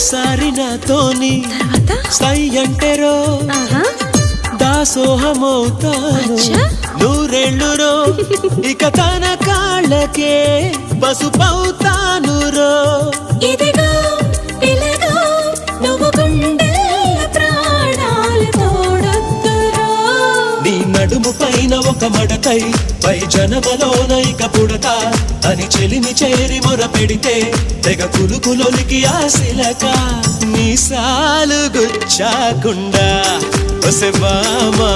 ఓసారి నాతోని తర్వాత? సై అంటేరో దాసోహమవుతాను. అచ్చా. నూరెళ్ళు రో ఇక తన కాళ్ళకే పసుపవుతాను నడుము పైన ఒక మడతై పై జనమలోన ఇక పుడత అని చెలిమి చేరి మొర పెడితే తెగ కులుకులొలికి ఆశిలక నీ సాలు గుచ్చాకుండా ఒసె బామా